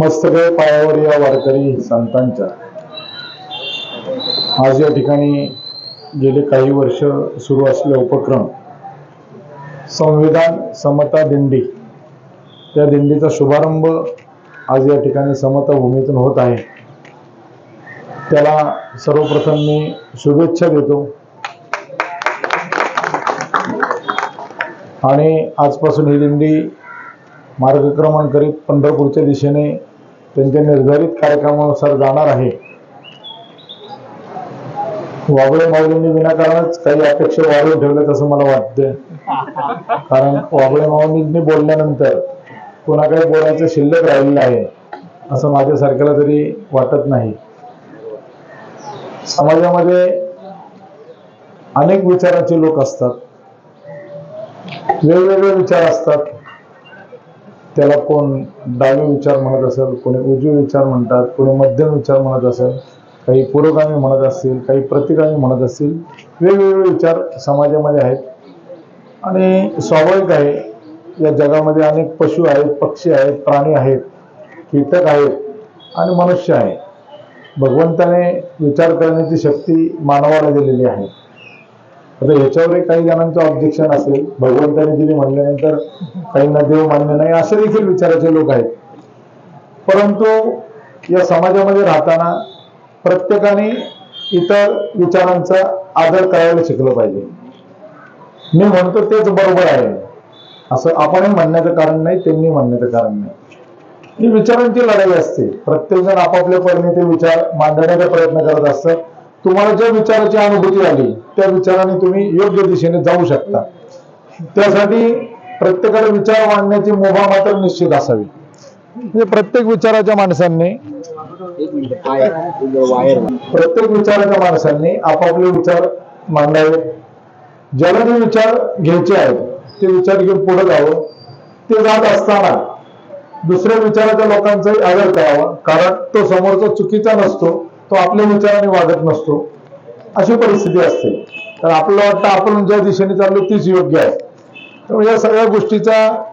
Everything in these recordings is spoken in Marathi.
मस्तके पायावर या वारकरी संतांच्या. आज या ठिकाणी गेले काही वर्ष सुरू असलेला उपक्रम. संविधान समता दिंडी. त्या दिंडीचा शुभारंभ आज या ठिकाणी समता भूमीतून होत आहे. त्याला सर्वप्रथम मी शुभेच्छा देतो. आणि आजपासून ही दिंडी मार्गक्रमण करीत पंढरपूरच्या दिशेने त्यांच्या निर्धारित कार्यक्रमानुसार जाणार आहे. वाघळे माऊलींनी विनाकारणच काही अपेक्षा वाढवून ठेवल्यात असं मला वाटतं कारण वाघळे माऊलींनी बोलल्यानंतर कोणाकडे बोलायचं शिल्लक राहिलेलं आहे असं माझ्यासारख्याला तरी वाटत नाही. समाजामध्ये अनेक विचाराचे लोक असतात. वेगवेगळे विचार असतात. त्याला कोण डावे विचार म्हणत असेल कोणी उजवे विचार म्हणतात कोणी मध्यम विचार म्हणत असेल काही पुरोगामी म्हणत असतील काही प्रतिगामी म्हणत असतील वेगवेगळे विचार समाजामध्ये आहेत. आणि स्वाभाविक आहे या जगामध्ये अनेक पशु आहेत पक्षी आहेत प्राणी आहेत कीटक आहेत आणि मनुष्य आहे. भगवंताने विचार करण्याची शक्ती मानवाला दिलेली आहे. आता याच्यावर काही जणांचं ऑब्जेक्शन असेल. भगवंताने दिली म्हणल्यानंतर काहींना देव मान्य नाही असे देखील विचाराचे लोक आहेत. परंतु या समाजामध्ये राहताना प्रत्येकाने इतर विचारांचा आदर करायला शिकलं पाहिजे. मी म्हणतो तेच बरोबर आहे. असं आपणही म्हणण्याचं कारण नाही त्यांनी म्हणण्याचं कारण नाही. ही विचारांची लढाई असते. प्रत्येक जण आपापल्या परीने ते विचार मांडण्याचा प्रयत्न करत असतात तुम्हाला ज्या विचाराची अनुभूती आली त्या विचाराने तुम्ही योग्य दिशेने जाऊ शकता. त्यासाठी प्रत्येकाला विचार मांडण्याची मुभा मात्र निश्चित असावी. म्हणजे प्रत्येक विचाराच्या माणसांनी प्रत्येक विचाराच्या माणसांनी आपापले विचार मांडावे. ज्याला जे विचार घ्यायचे आहेत ते विचार घेऊन पुढे जावं. ते जात असताना दुसऱ्या विचाराच्या लोकांचाही आदर करावा कारण तो समोरचा चुकीचा नसतो. तो आपल्या विचाराने वागत नसतो. अशी परिस्थिती असते. तर आपल्याला वाटतं आपण ज्या दिशेने चाललो तीच योग्य आहे. त्यामुळे या सगळ्या गोष्टीचा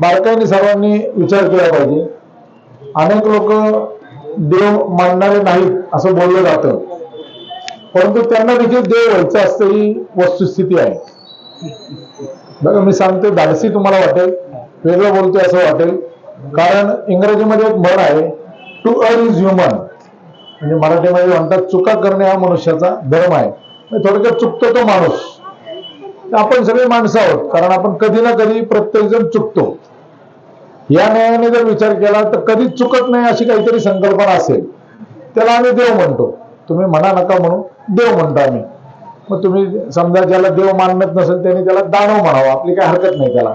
बारकाईने सर्वांनी विचार केला पाहिजे. अनेक लोक देव मानणारे नाहीत असं बोललं जातं. परंतु त्यांना देखील देव व्हायचं असतं ही वस्तुस्थिती आहे. बघा मी सांगते धाडसी तुम्हाला वाटेल वेगळं बोलतोय असं वाटेल. कारण इंग्रजीमध्ये एक म्हण आहे टू अर इज ह्युमन म्हणजे मराठीमध्ये म्हणतात चुका करणे हा मनुष्याचा धर्म आहे. म्हणजे थोडक्यात चुकतो तो माणूस. आपण सगळे माणसं आहोत कारण आपण कधी ना कधी प्रत्येक जण चुकतो. या न्यायाने जर विचार केला तर कधीच चुकत नाही अशी काहीतरी संकल्पना असेल. त्याला आम्ही देव म्हणतो. तुम्ही म्हणा नका म्हणून देव म्हणतो आम्ही. मग तुम्ही समजा ज्याला देव मानत नसेल त्याने त्याला दानव म्हणावं. आपली काही हरकत नाही त्याला.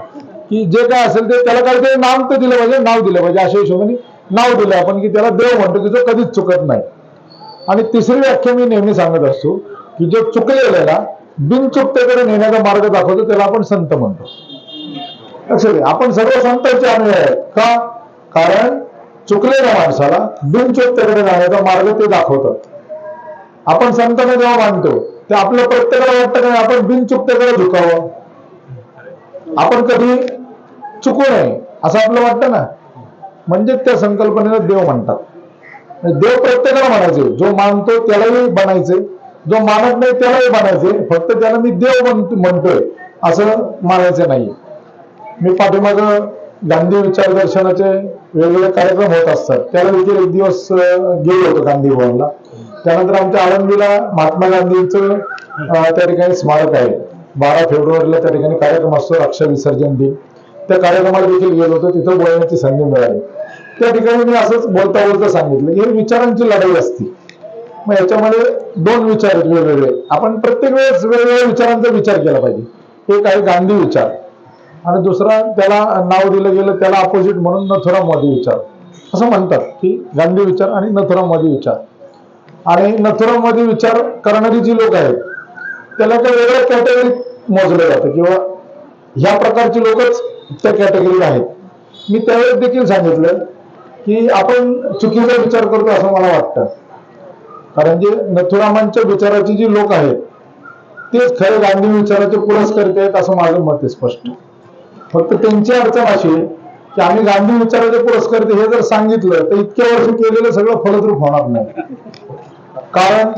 की जे काय असेल ते त्याला काहीतरी नाम तर दिलं पाहिजे नाव दिलं पाहिजे. अशा हिशोबाने नाव दिलं आपण की त्याला देव म्हणतो की जो कधीच चुकत नाही. आणि तिसरी व्याख्या मी नेहमी सांगत असतो की जो चुकलेला बिनचुकतेकडे नेण्याचा मार्ग दाखवतो त्याला आपण संत म्हणतो. लक्षात घ्या, आपण सर्व संतांचे अनुयायी आहेत. का? कारण चुकलेल्या माणसाला बिनचुकतेकडे जाण्याचा मार्ग ते दाखवतात. आपण संतांना जेव्हा मानतो ते आपल्या प्रत्येकाला वाटतं की आपण बिनचुकतेकडे झुकावं? आपण कधी चुकू नये असं आपलं वाटतं ना? म्हणजे त्या संकल्पनेला देव म्हणतात. देव प्रत्येकाला म्हणायचे जो मानतो त्यालाही बनायचे जो मानत नाही त्यालाही बनायचे फक्त त्याला मी देव म्हणतो- म्हणतोय असं मानायचं नाही मी पाठीमाग गांधी विचार दर्शनाचे वेगवेगळे कार्यक्रम होत असतात. त्याला देखील एक दिवस गेलो होतो गांधी भवनला. त्यानंतर आमच्या आळंदीला महात्मा गांधींचं त्या ठिकाणी स्मारक आहे. बारा फेब्रुवारीला त्या ठिकाणी कार्यक्रम असतो रक्षा विसर्जन दिन. त्या कार्यक्रमाला देखील गेलो होतो तिथं बोलण्याची संधी मिळाली. त्या ठिकाणी मी असंच बोलता बोलता सांगितलं. हे विचारांची लढाई असते. मग याच्यामध्ये दोन विचार आहेत वेगवेगळे. आपण प्रत्येक वेळेस वेगवेगळ्या विचारांचा विचार केला पाहिजे. एक आहे गांधी विचार. आणि दुसरा त्याला नाव दिलं गेलं त्याला अपोजिट म्हणून नथुरामवादी विचार. असं म्हणतात की गांधी विचार आणि नथुरामवादी विचार. आणि नथुरामवादी विचार करणारी जी लोक आहेत त्याला त्या वेगळ्या कॅटेगरीत मोजलं जातं. किंवा ह्या प्रकारची लोकच त्या कॅटेगरीत आहेत. मी त्यावेळेस देखील सांगितलं की आपण चुकीचा विचार करतो असं मला वाटतं. कारण जे नथुरामांच्या विचाराची जी लोक आहेत तेच खरे गांधी विचाराचे पुरस्कर्ते आहेत असं माझं मत आहे स्पष्ट. फक्त त्यांची अडचण अशी आहे की आम्ही गांधी विचाराचे पुरस्कार हे जर सांगितलं तर इतक्या वर्ष केलेलं सगळं फलद्रूप होणार नाही. कारण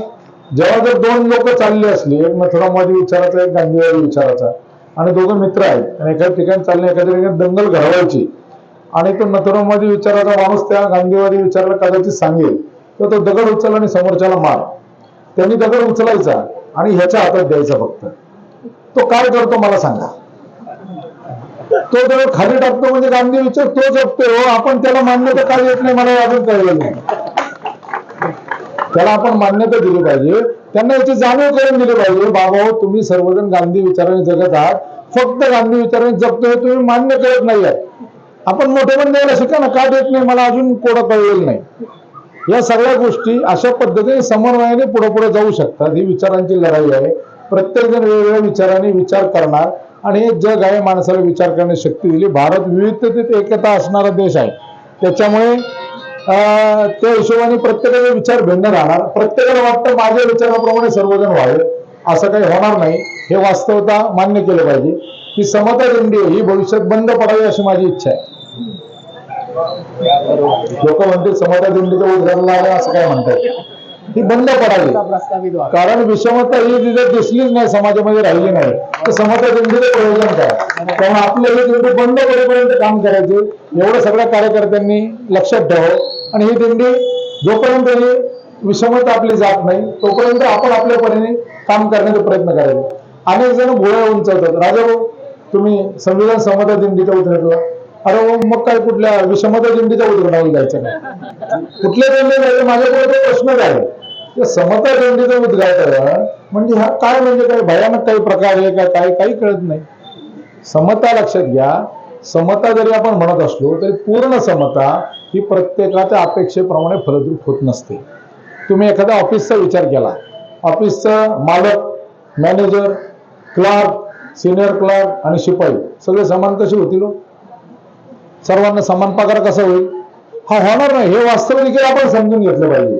जेव्हा जर दोन लोक चालले असले एक नथुरामवादी विचाराचा एक गांधीवादी विचाराचा आणि दोघं मित्र आहेत आणि एखाद्या ठिकाणी चालले एखाद्या ठिकाणी दंगल घडवायची आणि तो मथुरामवादी विचाराचा माणूस त्या गांधीवादी विचाराला कदाचित सांगेल. तर तो दगड उचल आणि समोरच्याला मार. त्यांनी दगड उचलायचा आणि ह्याच्या हातात द्यायचा फक्त. तो काय करतो मला सांगा. तो दगड खाली टाकतो म्हणजे गांधी विचार तो जपतो. हो आपण त्याला मान्यता काय येत नाही मला अजून कळलं नाही. त्याला आपण मान्यता दिली पाहिजे. त्यांना याची जाणीव करून दिली पाहिजे. हो, बाबा हो तुम्ही सर्वजण गांधी विचाराने जगत आहात. फक्त गांधी विचाराने जगतोय तुम्ही मान्य करत नाही आहात. आपण मोठे पण द्यायला शिका ना का देत नाही? मला अजून कोडं कळलेलं नाही. या सगळ्या गोष्टी अशा पद्धतीने समन्वयाने पुढे पुढे जाऊ शकतात. ही विचारांची लढाई आहे. प्रत्येक जण वेगवेगळ्या विचाराने विचार करणार आणि हे जग आहे माणसाला विचार करण्याची शक्ती दिली. भारत विविधतेत एकता असणारा देश आहे. त्याच्यामुळे अं, त्या हिशोबाने प्रत्येकाचे विचार भिन्न राहणार. प्रत्येकाला वाटतं माझ्या विचाराप्रमाणे सर्वजण व्हावे. असं काही होणार नाही. हे वास्तवता मान्य केलं पाहिजे. की समता दिंडी ही भविष्यात बंद पडावी अशी माझी इच्छा आहे. लोक म्हणतील समता दिंडीचं उद्घाटन आलं असं काय म्हणतात? ही बंद पडावी. कारण विषमता ही तिथे दिसलीच नाही समाजामध्ये राहिली नाही. तर समता दिंडीचं प्रयोजन काय? त्यामुळे आपलं हे दिंडी बंद करेपर्यंत काम करायचे. एवढं सगळ्या कार्यकर्त्यांनी लक्षात ठेवावं आणि ही दिंडी जोपर्यंत ही विषमता आपली जात नाही तोपर्यंत आपण आपल्या परीने काम करण्याचा प्रयत्न करायचे. अनेक जण भोळ्या उंचवतात. राजाभाऊ तुम्ही संविधान समता दिंडीच्या उतरला अरे मग काय कुठल्या विषमता दिंडीच्या उतरणावर जायचं नाही कुठल्या दिंडी जायचं? माझ्याकडे तो प्रश्नच आहे ते समता दिंडीचं उद्घाटन म्हणजे हा काय म्हणजे काय? भयानक काही प्रकार आहे का काय? काही कळत नाही. समता लक्षात घ्या. समता जरी आपण म्हणत असलो तरी पूर्ण समता ही प्रत्येकाच्या अपेक्षेप्रमाणे फलद्रूप होत नसते. तुम्ही एखाद्या ऑफिसचा विचार केला. ऑफिसचा मालक मॅनेजर क्लार्क सिनियर क्लार्क आणि शिपाई सगळे समान कसे होतील हो? सर्वांना समान पगार कसा होईल? हा होणार नाही. हे वास्तव देखील आपण समजून घेतलं पाहिजे.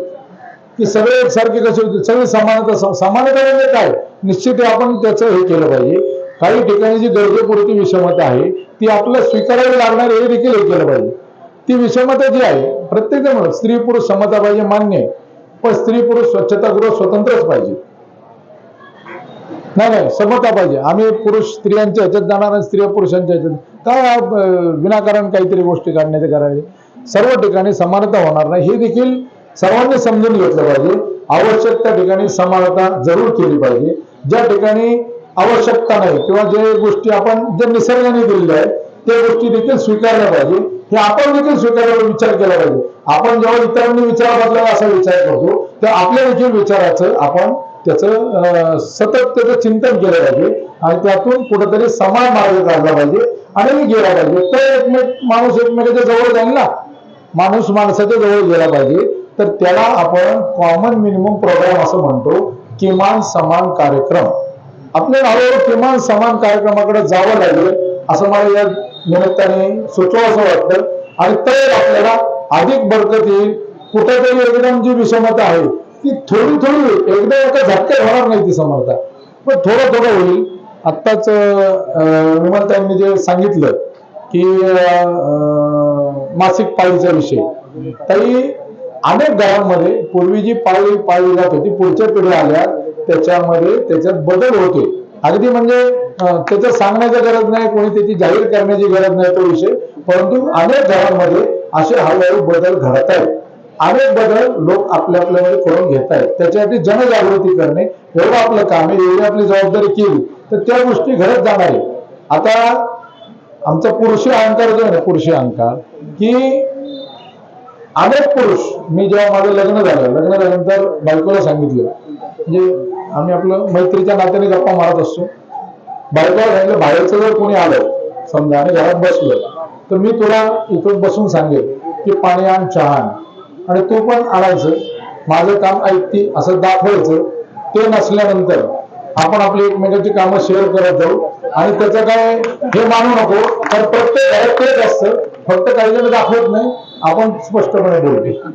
की सगळे एकसारखे कसे होते सगळे समानता समानता म्हणजे काय? निश्चित आपण त्याचं हे केलं पाहिजे. काही ठिकाणी जी गरजेपुरती विषमता आहे ती आपल्याला स्वीकारावी लागणार हे देखील हे केलं पाहिजे. ती विषमता जी आहे प्रत्येक जण स्त्री पुरुष समता पाहिजे मान्य पण स्त्री पुरुष स्वच्छतागृह स्वतंत्रच पाहिजे. नाही नाही समता पाहिजे. आम्ही पुरुष स्त्रियांच्या ह्याच्यात जाणार आणि स्त्रिया पुरुषांच्या ह्याच्यात. काय विनाकारण काहीतरी गोष्टी काढण्याचे करायचे सर्व ठिकाणी समानता होणार नाही. हे देखील सर्वांनी समजून घेतलं पाहिजे. आवश्यक त्या ठिकाणी समानता जरूर केली पाहिजे. ज्या ठिकाणी आवश्यकता नाही किंवा जे गोष्टी आपण जे निसर्गाने दिलेल्या आहेत त्या गोष्टी देखील स्वीकारल्या पाहिजे. हे आपण देखील स्वीकारण्याचा विचार केला पाहिजे. आपण जेव्हा इतरांनी विचार बदलावा असा विचार करतो तर आपल्या देखील विचाराचं आपण त्याचं अं, सतत त्याचं चिंतन केलं पाहिजे. आणि त्यातून कुठेतरी समान मार्ग काढला पाहिजे. आणि गेला पाहिजे. तर एकमेक माणूस एकमेकाच्या म्हणजे जवळ जाईल ना. माणूस माणसाच्या जवळ गेला पाहिजे. तर त्याला आपण कॉमन मिनिमम प्रोग्राम असं म्हणतो किमान समान कार्यक्रम. आपल्याला नावावर किमान समान कार्यक्रमाकडे जावं लागेल असं मला या निमित्ताने सुचवा असं वाटतं. आणि तर आपल्याला अधिक बरकत येईल. कुठेतरी एकदम जी विषमता आहे ती थोडी थोडी होईल. एकदम एका झटक्यात होणार नाही ती समर्था. पण थोडं थोडं होईल. आत्ताच अं, जे सांगितलं की मासिक पाळीचा विषय. तरी अनेक घरांमध्ये पूर्वी जी पाळी पाळली जात होती पुढच्या पिढ्या आल्या त्याच्यामध्ये त्याच्यात बदल होते अगदी म्हणजे त्याचं सांगण्याची गरज नाही कोणी त्याची जाहीर करण्याची गरज नाही तो विषय. परंतु अनेक घरांमध्ये असे हळूहळू बदल घडत आहेत. अनेक बदल लोक आपल्या आपल्यामध्ये करून घेत आहेत. त्याच्यासाठी जनजागृती करणे एवढं आपलं काम आहे एवढी आपली जबाबदारी केली. तर त्या गोष्टी घडत जाणार आहे आता आमचा पुरुषी अहंकार जो आहे ना पुरुषी अहंकार की अनेक पुरुष मी जेव्हा माझं लग्न झालं लग्न झाल्यानंतर बायकोला सांगितलं म्हणजे आम्ही आपलं मैत्रीच्या नात्याने गप्पा मारत असतो. बायकोला सांगितलं बाहेरचं जर कोणी आलं समजा आणि घरात बसलं तर मी तुला इथून बसून सांगेल की पाणी आण चहा आण. आणि तू पण आणायचं. माझं काम ऐकती असं दाखवायचं. ते नसल्यानंतर आपण आपली एकमेकांची कामं शेअर करत जाऊ. आणि त्याचं काय हे मानू नको तर प्रत्येक घरात तेच असतं. फक्त काही जण दाखवत नाही. आपण स्पष्टपणे बोलतो.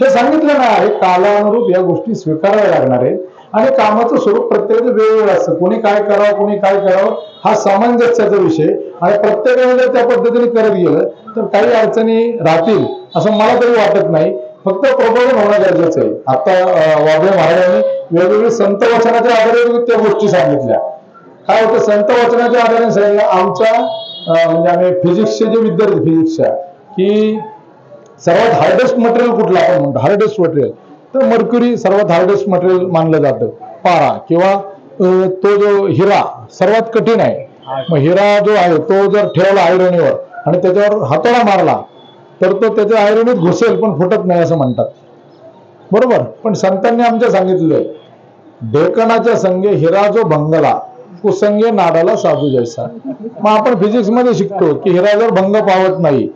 हे सांगितलं ना हे कालानुरूप या गोष्टी स्वीकाराव्या लागणार आहे आणि कामाचं स्वरूप प्रत्येकाचं वेगवेगळं असतं. कोणी काय करावं कोणी काय करावं हा सामंजस्याचा विषय. आणि प्रत्येकाने जर त्या पद्धतीने करत गेलं तर काही अडचणी राहतील असं मला तरी वाटत नाही. फक्त प्रबोधन होणं गरजेचं आहे. आता अं, वाबळे महाराजांनी वेगवेगळी संत वचनाच्या आधारे त्या गोष्टी सांगितल्या. काय होतं? संत वचनाच्या आधारे सांगितलं आमच्या म्हणजे आम्ही फिजिक्सचे जे विद्यार्थी फिजिक्सच्या की सर्वात हार्डेस्ट मटेरियल कुठलं आपण म्हणतो? हार्डेस्ट मटेरियल तर मर्क्युरी सर्वात हार्डेस्ट मटेरियल मानलं जातं. पारा किंवा तो जो हिरा सर्वात कठीण आहे. मग हिरा जो आहे तो जर ठेवला आयरनीवर आणि त्याच्यावर हातोडा मारला तर तो त्याच्या आयरनीत घुसेल पण फुटत नाही असं म्हणतात. बरोबर? पण संतांनी आमच्या सांगितलंय ढेकणाच्या संगे हिरा जो भंगला कुसंगे नाडाला साधू जैसा. मग आपण फिजिक्समध्ये शिकतो की हिरा जर भंग पावत नाही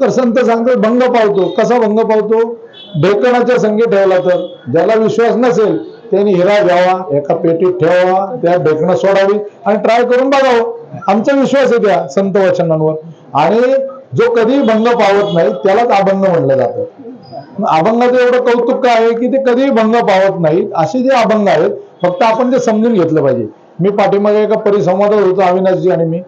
तर संत सांगतो भंग पावतो. कसा भंग पावतो? ढेकणाच्या संगे ठेवला तर. ज्याला विश्वास नसेल त्यांनी हिरा घ्यावा एका पेटीत ठेवावा त्या ढेकणं सोडावी आणि ट्राय करून बघावं. आमचा विश्वास आहे त्या संत वचनांवर आणि जो कधी भंग पावत नाही त्यालाच अभंग म्हणलं जातं. अभंगाचं एवढं कौतुक काय आहे की ते कधीही भंग पावत नाहीत. असे जे अभंग आहेत फक्त आपण ते समजून घेतलं पाहिजे. मी पाठीमागे एका परिसंवादात होतो अविनाशजी आणि मी.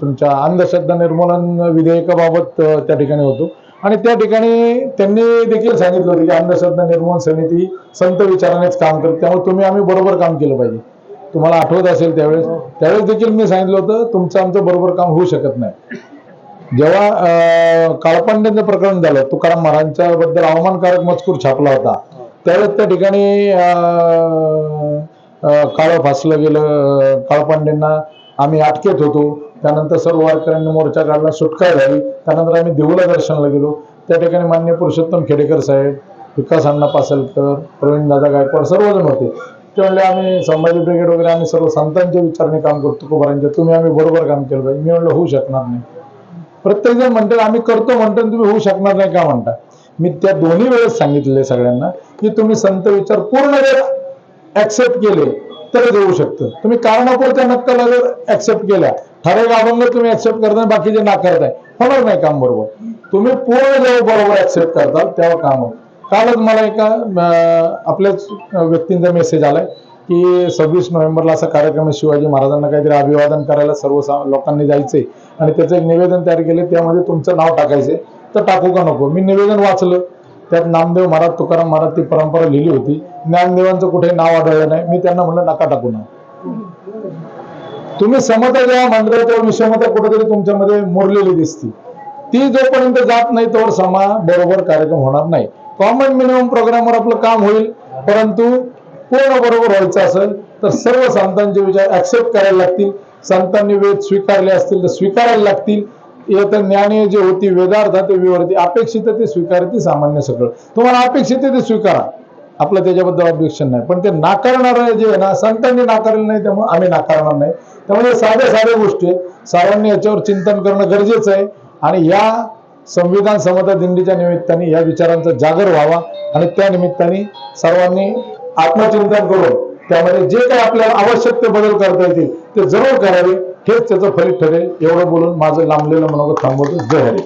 तुमच्या अंधश्रद्धा निर्मूलन विधेयकाबाबत त्या ठिकाणी होतो. आणि त्या ठिकाणी त्यांनी देखील सांगितलं होतं की अंधश्रद्धा निर्मूलन समिती संत विचारानेच काम करते. त्यामुळे तुम्ही आम्ही बरोबर काम केलं पाहिजे. तुम्हाला आठवत असेल त्यावेळेस. त्यावेळेस देखील मी सांगितलं होतं तुमचं आमचं बरोबर काम होऊ शकत नाही. जेव्हा काळपांड्यांचं प्रकरण झालं तुकाराम महाराजांच्या बद्दल अवमानकारक मजकूर छापला होता त्यावेळेस त्या ठिकाणी काळं फासलं गेलं काळपांड्यांना आम्ही अटकेत होतो त्यानंतर सर्व वारकऱ्यांनी मोर्चा काढला सुटका झाली त्यानंतर आम्ही देऊला दर्शनाला गेलो त्या ठिकाणी मान्य पुरुषोत्तम खेडेकर साहेब विकास अण्णा पासलकर प्रवीणदादा गायकवाड सर्वजण होते ते म्हणले आम्ही संभाजी ब्रिगेड वगैरे आम्ही सर्व संतांच्या विचाराने काम करतो कुभारांच्या तुम्ही आम्ही बरोबर काम केलं पाहिजे. मी म्हणलं होऊ शकणार नाही. प्रत्येक जण म्हणतात आम्ही करतो म्हणतो तुम्ही होऊ शकणार नाही का म्हणता मी त्या दोन्ही वेळेस सांगितले सगळ्यांना की तुम्ही संत विचार पूर्ण जर ऍक्सेप्ट केले तरच होऊ शकतं. तुम्ही कारणापुरत्या नक्कला जर ऍक्सेप्ट केल्या ठराविक अभंग तुम्ही ऍक्सेप्ट करताय बाकीचे नाकारताय होणार नाही काम बरोबर. तुम्ही पूर्ण जेव्हा बरोबर ऍक्सेप्ट करता तेव्हा काम होतं कालच मला एका आपल्याच व्यक्तींचा मेसेज आलाय. की सव्वीस नोव्हेंबरला असा कार्यक्रम आहे शिवाजी महाराजांना काहीतरी अभिवादन करायला सर्व लोकांनी जायचंय. आणि त्याचं एक निवेदन तयार केले त्यामध्ये तुमचं नाव टाकायचं तर टाकू का नको? मी निवेदन वाचलं. त्यात नामदेव महाराज तुकाराम महाराज ती परंपरा लिहिली होती. ज्ञानदेवांचं कुठे नाव आढळलं नाही. मी त्यांना म्हणलं नका टाकू नाव. तुम्ही समता जेव्हा म्हणता तेव्हा विषमता कुठेतरी तुमच्यामध्ये मुरलेली दिसती. ती जोपर्यंत जात नाही तोवर समा बरोबर कार्यक्रम होणार नाही. कॉमन मिनिमम प्रोग्रामवर आपलं काम होईल परंतु पूर्ण बरोबर व्हायचं असेल तर सर्व संतांचे विचार ऍक्सेप्ट करायला लागतील. संतांनी वेद स्वीकारले असतील तर स्वीकारायला लागतील. येतं ज्ञाने जे होती वेदार्थ ते विवर्ती. अपेक्षित ते स्वीकारते सामान्य सगळं. तुम्हाला अपेक्षित आहे ते स्वीकारा. आपलं त्याच्याबद्दल ऑब्जेक्शन नाही. पण ते नाकारणार जे आहे ना संतांनी नाकारलं नाही त्यामुळे आम्ही नाकारणार नाही. त्यामुळे साध्या साध्या गोष्टी आहेत. सर्वांनी याच्यावर चिंतन करणं गरजेचं आहे. आणि या संविधान समता दिंडीच्या निमित्ताने या विचारांचा जागर व्हावा. आणि त्या निमित्ताने सर्वांनी आत्मचिंतन करून त्यामध्ये जे काही आपल्याला आवश्यक ते बदल करता येतील ते जरूर करावे हेच त्याचं फलित ठरेल. एवढं बोलून माझं लांबलेलं मनोगत थांबवतो. जय हरी.